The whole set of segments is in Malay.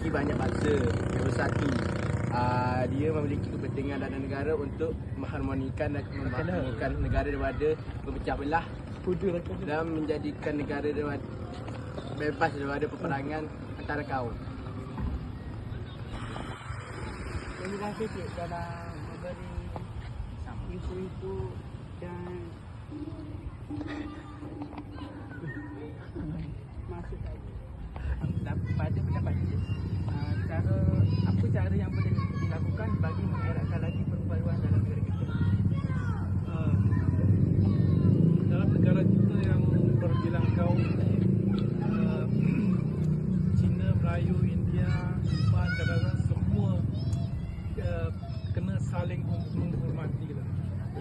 memiliki banyak bangsa yang bersatu uh, dia memiliki kepentingan dan negara untuk mengharmonikan dan memakmurkan negara daripada pemecah belah dan menjadikan negara daripada bebas daripada peperangan antara kaum. Terima kasih Cik dalam memberi info-info dan masuk tadi. Pada pendapat Cik, uh, cara apa cara yang boleh dilakukan bagi mengeratkan lagi perpaduan dalam negara kita? Ah, dalam negara kita yang berbilang kaum ah, Cina, Melayu, saling menghormati lah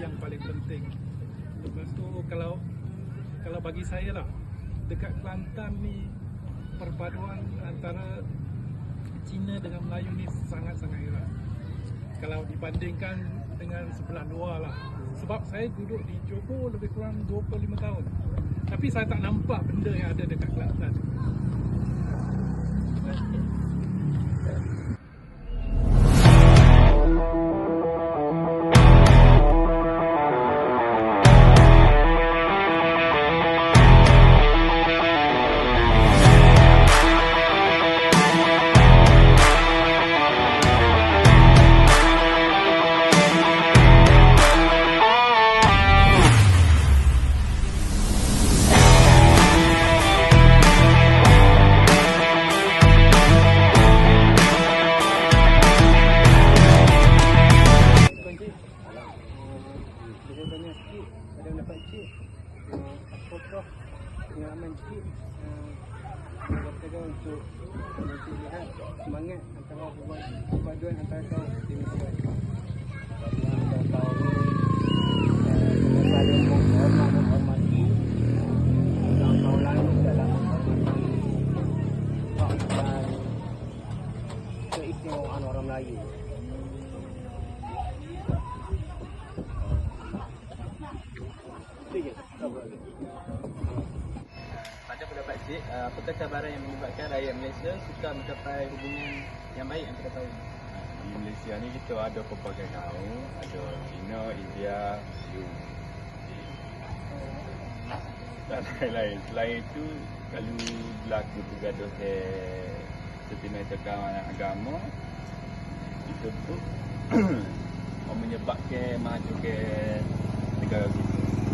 yang paling penting. Lepas tu kalau kalau bagi saya lah dekat Kelantan ni perpaduan antara Cina dengan Melayu ni sangat-sangat erat. Kalau dibandingkan dengan sebelah luar lah. Sebab saya duduk di Johor lebih kurang 25 tahun. Tapi saya tak nampak benda yang ada dekat Kelantan sikit pada pendapat Cik? Apakah pengalaman Cik? Uh, berkata untuk untuk lihat semangat antara perpaduan antara eh, hak dan keistimewaan orang Melayu. Apakah cabaran yang menyebabkan rakyat Malaysia sukar mencapai hubungan yang baik antara kaum? Di Malaysia ni kita ada pelbagai kaum, ada Cina, India, Melayu. Dan lain-lain. Selain itu, kalau berlaku bergaduh ke sentimental kawan agama, itu tu menyebabkan maju ke negara kita.